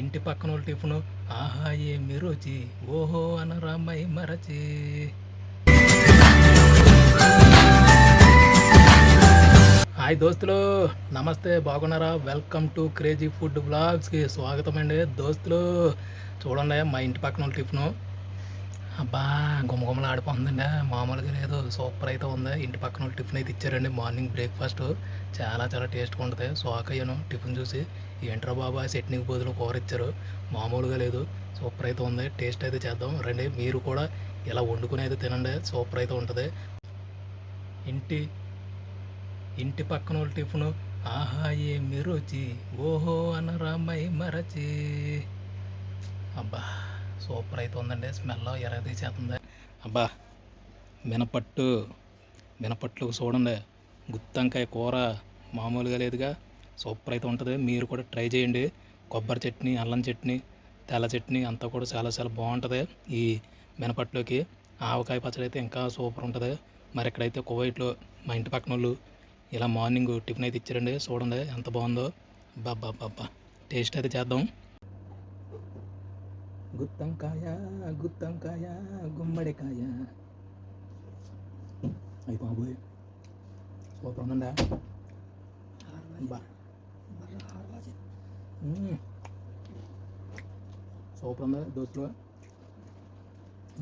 ఇంటి పక్కన వాళ్ళు టిఫిను ఆహా ఏమి రుచి? ఓహో అనరామై మరచి. హాయ్ దోస్తులు నమస్తే బాగున్నారా? వెల్కమ్ టు క్రేజీ ఫుడ్ బ్లాగ్స్కి స్వాగతం అండి దోస్తులు. చూడండి మా ఇంటి పక్కన వాళ్ళ టిఫిను. అబ్బా గుమగుమలు ఆడిపోతుందండి. మామూలుగా లేదు. సూపర్ అయితే ఉంది. ఇంటి పక్కన వాళ్ళు టిఫిన్ అయితే ఇచ్చారండి. Morning breakfast. చాలా చాలా టేస్ట్గా ఉంటుంది. షాక్ అయ్యాను టిఫిన్ చూసి. ఏంట్రా బాబా చట్నీకి బదులు కూర ఇచ్చారు. మామూలుగా లేదు. సూపర్ అయితే ఉంది. టేస్ట్ అయితే చేద్దాం. రండి. మీరు కూడా ఇలా వండుకుని అయితే తినండి. సూపర్ అయితే ఉంటుంది. ఇంటి ఇంటి పక్కన వాళ్ళు టిఫిను. ఆహా ఏమి రుచి? ఓహో అనరామై మరచి. అబ్బా. సూపర్ అయితే ఉందండి స్మెల్ ఎరగ తీసేస్తుంది అబ్బా మినపట్టు మినపట్లు చూడండి. గుత్తంకాయ కూర మామూలుగా లేదుగా. సూపర్ అయితే ఉంటుంది. మీరు కూడా ట్రై చేయండి. కొబ్బరి చట్నీ అల్లం చట్నీ తెల్ల చట్నీ అంతా కూడా చాలా చాలా బాగుంటుంది ఈ మినపట్లోకి. ఆవకాయ పచ్చడి అయితే ఇంకా సూపర్ ఉంటుంది. మరి ఇక్కడైతే కువైట్లో మా ఇంటి పక్కన వాళ్ళు ఇలా మార్నింగ్ టిఫిన్ అయితే ఇచ్చారండి. చూడండి ఎంత బాగుందో. బాబా బాబా టేస్ట్ అయితే చేద్దాం. గుత్తంకాయ గుత్తంకాయ గుమ్మడికాయ. అయ్యి బాబోయ్. సూపర్ మ్మ్. సూపర్ ఉంది దోస్తులు?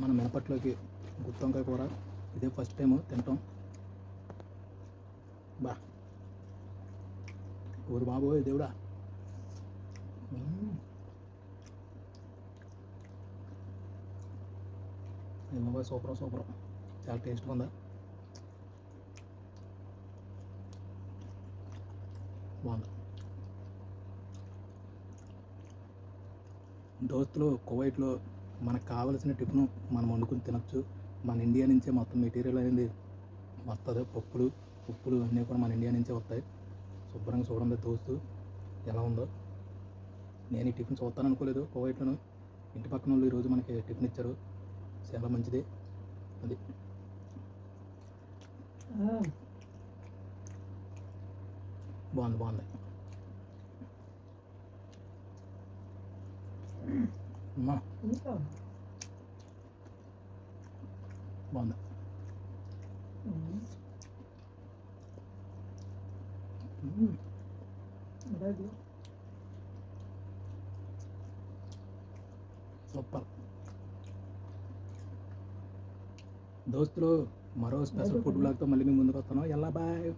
మన మినపట్లోకి గుత్తంకాయ కూర. ఇదే ఫస్ట్ టైం తింటాం. బా. ఊరు బాబోయ్ దేవుడా. నిమ్మకాయ సూపర్ సూపర్ చాలా టేస్ట్గా ఉందా బాగుంది దోస్తులు కువైట్లో మనకు కావలసిన టిఫిన్ మనం వండుకుని తినొచ్చు. మన ఇండియా నుంచే మొత్తం మెటీరియల్ అనేది వస్తుంది పప్పులు ఉప్పులు అన్నీ కూడా మన ఇండియా నుంచే వస్తాయి శుభ్రంగా చూడండి దోస్తు ఎలా ఉందో. నేను ఈ టిఫిన్ చూస్తాను అనుకోలేదు కువైట్లోను. ఇంటి పక్కన వాళ్ళు ఈరోజు మనకి టిఫిన్ ఇచ్చారు. చాలా మంచిది అది బాగుంది బాగుంది అమ్మా బాగుంది మ్మ్. సూపర్ దోస్తులు మరో స్పెషల్ ఫుడ్ బ్లాగ్తో మళ్ళీ మీ ముందుకు వస్తాను ఎలా బాయ్.